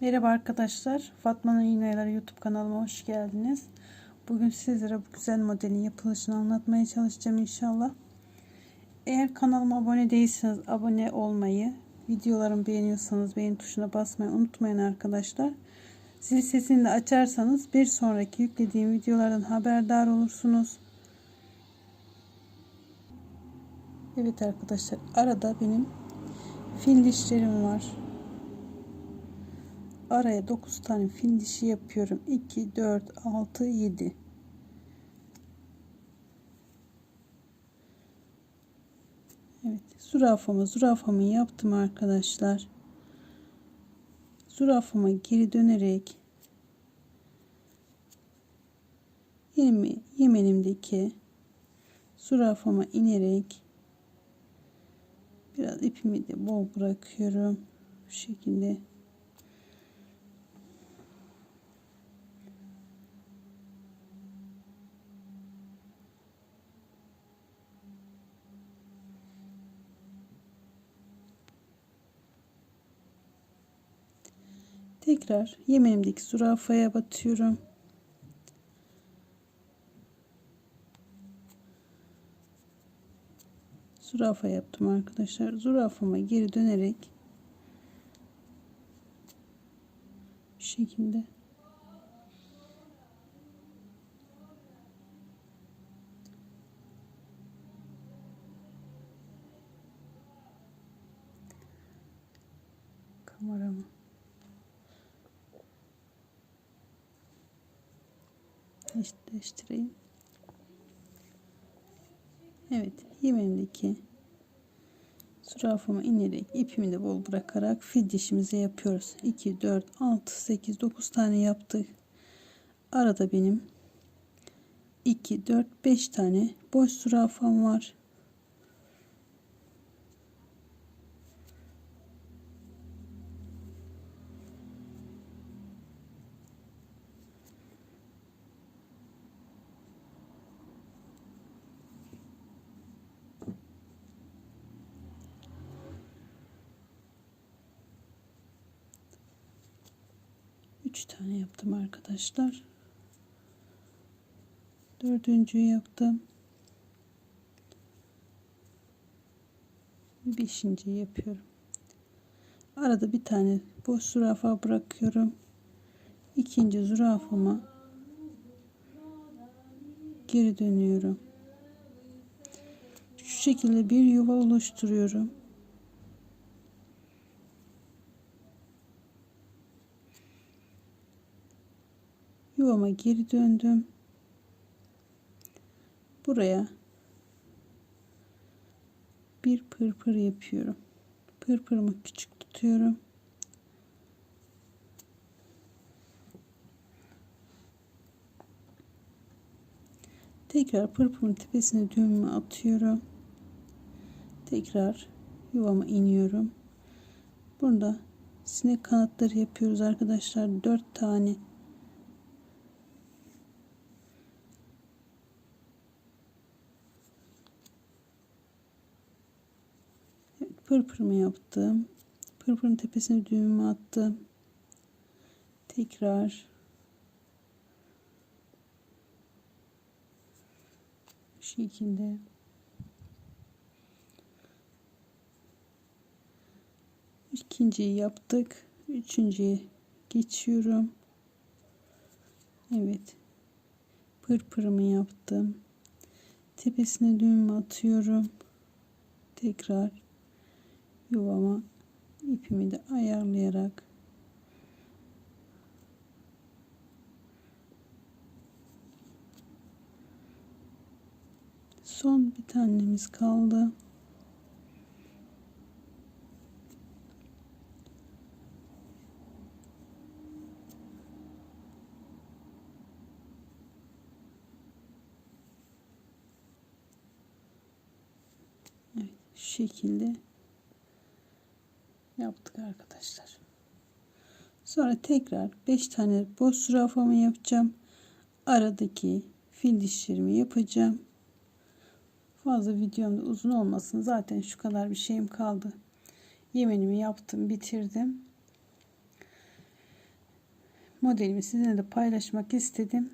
Merhaba arkadaşlar. Fatma'nın İğneleri YouTube kanalıma hoş geldiniz. Bugün sizlere bu güzel modelin yapılışını anlatmaya çalışacağım inşallah. Eğer kanalıma abone değilseniz abone olmayı, videolarımı beğeniyorsanız beğen tuşuna basmayı unutmayın arkadaşlar. Zil sesini de açarsanız bir sonraki yüklediğim videolardan haberdar olursunuz. Evet arkadaşlar arada benim fil dişlerim var araya 9 tane fil dişi yapıyorum. 2 4 6 7 Evet zürafamı zürafamı yaptım arkadaşlar. Zürafama geri dönerek yemi, yemenimdeki zürafama inerek biraz ipimi de bol bırakıyorum. Bu şekilde Tekrar yemenimdeki zürafaya batıyorum. Zürafa yaptım arkadaşlar. Zürafama geri dönerek bu şekilde kameramı eşitleştireyim. Evet yemeğimdeki zürafama inerek ipimi de bol bırakarak fil dişimizi yapıyoruz. 2, 4, 6, 8, 9 tane yaptık. Arada benim 2, 4, 5 tane boş zürafam var. Üç tane yaptım arkadaşlar. Dördüncüyü yaptım. Beşinciyi yapıyorum. Arada bir tane boş zürafa bırakıyorum. İkinci zürafama geri dönüyorum. Şu şekilde bir yuva oluşturuyorum. Yuvama geri döndüm. Buraya bir pırpır yapıyorum. Pırpırımı küçük tutuyorum. Tekrar pırpırın tepesine düğümümü atıyorum. Tekrar yuvama iniyorum. Burada sinek kanatları yapıyoruz arkadaşlar. 4 tane pırpırımı yaptım. Pırpırın tepesine düğümümü attım. Tekrar bu şekilde ikinciyi yaptık. Üçüncüye geçiyorum. Evet. Pırpırımı yaptım. Tepesine düğüm atıyorum. Tekrar yuvama ipimi de ayarlayarak son bir tanemiz kaldı. Evet, şekilde yaptık arkadaşlar. Sonra tekrar 5 tane boş zürafamı yapacağım. Aradaki fil dişlerimi yapacağım. Fazla videomda uzun olmasın. Zaten şu kadar bir şeyim kaldı. Yemenimi yaptım, bitirdim. modelimi sizinle de paylaşmak istedim.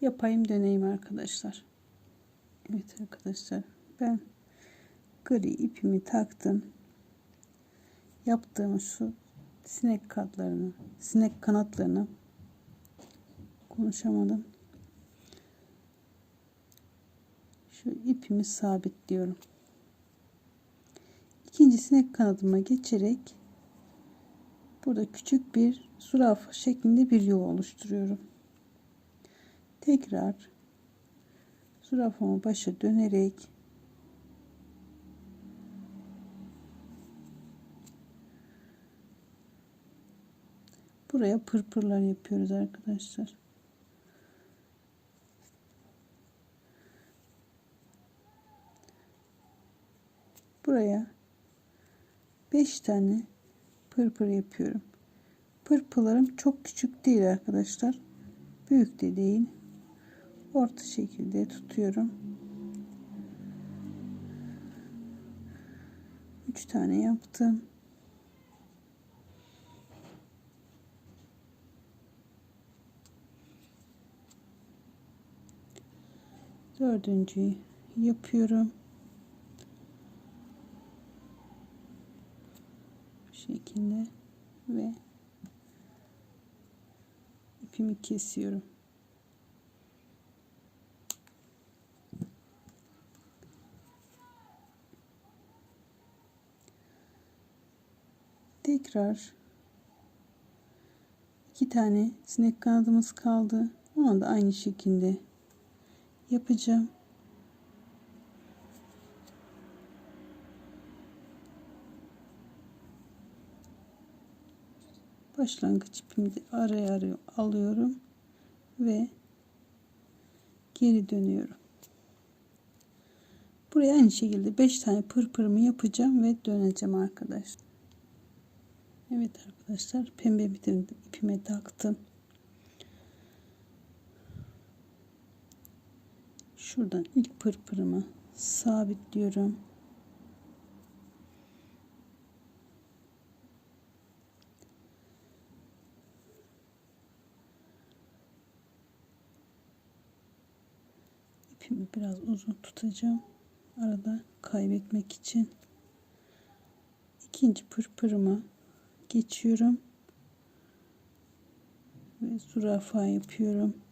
Yapayım deneyim arkadaşlar. Evet arkadaşlar ben gri ipimi taktım. Yaptığım şu sinek katlarını, sinek kanatlarını konuşamadım. Şu ipimi sabitliyorum. İkinci sinek kanadıma geçerek burada küçük bir zürafa şeklinde bir yuva oluşturuyorum. Tekrar zürafamı başa dönerek buraya pırpırlar yapıyoruz arkadaşlar. Buraya 5 tane pırpır yapıyorum. Pırpırlarım çok küçük değil arkadaşlar. Büyük de değil. Orta şekilde tutuyorum. 3 tane yaptım. Dördüncüyü yapıyorum. Bu şekilde ve ipimi kesiyorum. Tekrar iki tane sinek kanadımız kaldı. Onu da aynı şekilde yapacağım. Başlangıç ipimi araya araya alıyorum ve geri dönüyorum. Buraya aynı şekilde 5 tane pırpırımı yapacağım ve döneceğim arkadaşlar. Evet arkadaşlar pembe ipime taktım. Şuradan ilk pırpırımı sabitliyorum. İpimi biraz uzun tutacağım. Arada kaybetmek için. ikinci pırpırıma geçiyorum. Ve zürafa yapıyorum.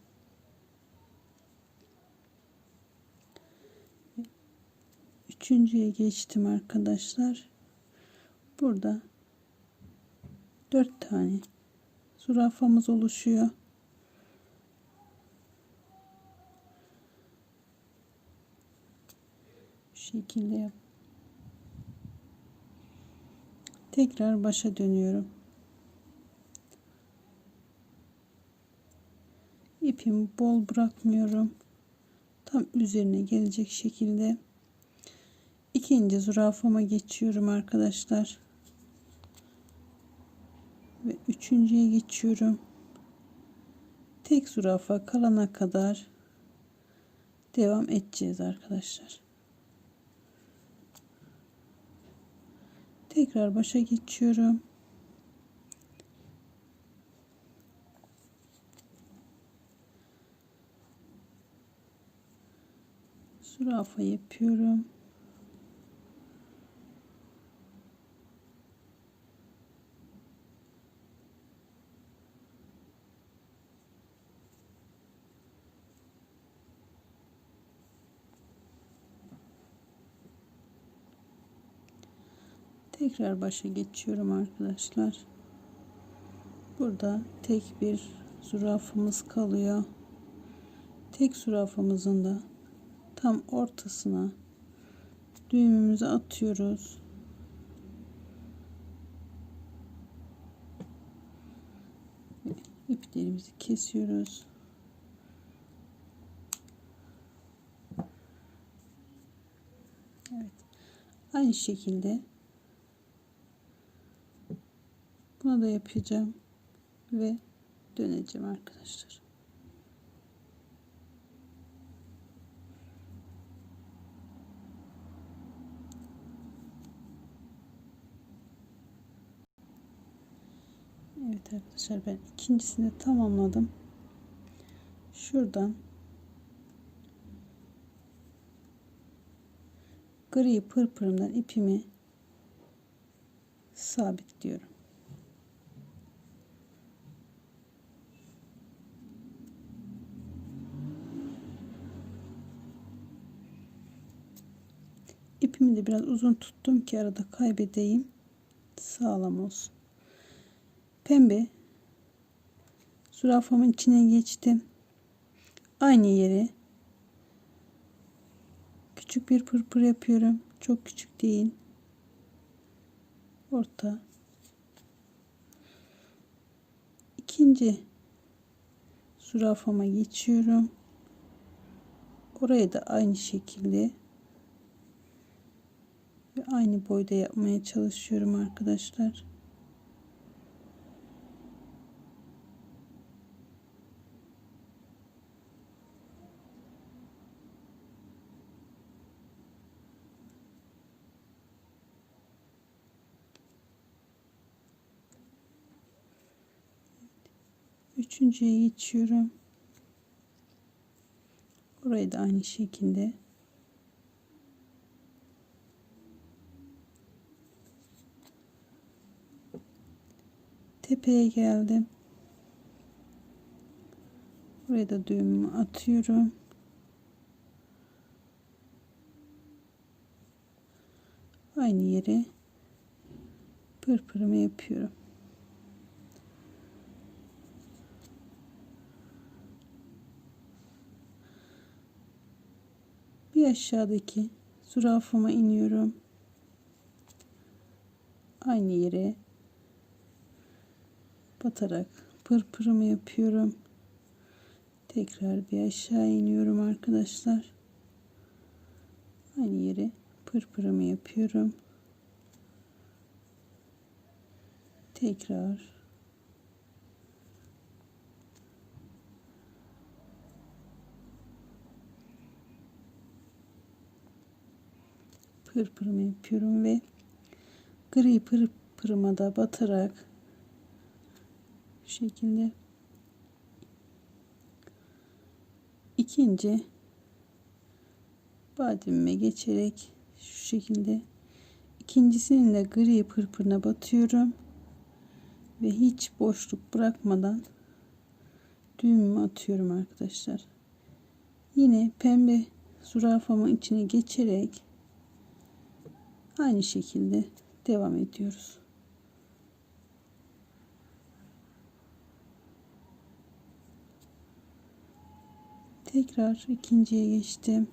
Üçüncüye geçtim arkadaşlar. Burada dört tane zürafamız oluşuyor. Şekilde yap. Tekrar başa dönüyorum. İpimi bol bırakmıyorum. Tam üzerine gelecek şekilde ikinci zürafama geçiyorum arkadaşlar. Ve üçüncüye geçiyorum. Tek zürafa kalana kadar devam edeceğiz arkadaşlar. Tekrar başa geçiyorum. Zürafa yapıyorum. Tekrar başa geçiyorum arkadaşlar. Burada tek bir zürafamız kalıyor. Tek zürafamızın da tam ortasına düğümümüzü atıyoruz. İplerimizi kesiyoruz. Evet. Aynı şekilde Buna da yapacağım ve döneceğim arkadaşlar. Evet arkadaşlar ben ikincisini tamamladım. Şuradan gri pırpırımdan ipimi sabitliyorum. İpimi de biraz uzun tuttum ki arada kaybedeyim. Sağlam olsun. Pembe zürafamın içine geçtim. Aynı yere küçük bir pırpır yapıyorum. Çok küçük değil. Orta. İkinci zürafama geçiyorum. Oraya da aynı şekilde aynı boyda yapmaya çalışıyorum arkadaşlar. Üçüncüye geçiyorum. Burayı da aynı şekilde tepeye geldim. Buraya da düğümümü atıyorum. Aynı yere pırpırımı yapıyorum. Bir aşağıdaki zürafama iniyorum. Aynı yere batarak pırpırımı yapıyorum. Tekrar bir aşağı iniyorum arkadaşlar. Aynı yere pırpırımı yapıyorum. Tekrar pırpırımı yapıyorum ve gri pırpırıma da batarak şekilde. İkinci bademime geçerek şu şekilde. İkincisinin de gri pırpırına batıyorum ve hiç boşluk bırakmadan düğümümü atıyorum arkadaşlar. Yine pembe zürafamın içine geçerek aynı şekilde devam ediyoruz tekrar ikinciye geçtim.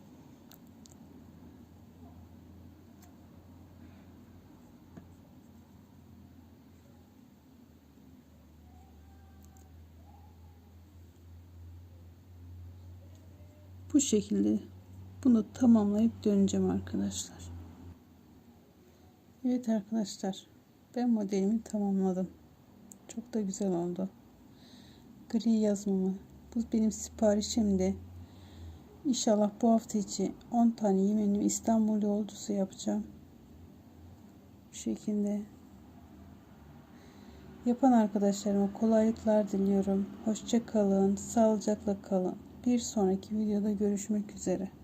Bu şekilde bunu tamamlayıp döneceğim arkadaşlar. Evet arkadaşlar ben modelimi tamamladım. Çok da güzel oldu. Gri yazmamı bu benim siparişimdi. İnşallah bu hafta içi 10 tane yemeğimi İstanbul yolcusu yapacağım. Bu şekilde. Yapan arkadaşlarıma kolaylıklar diliyorum. Hoşça kalın, sağlıcakla kalın. Bir sonraki videoda görüşmek üzere.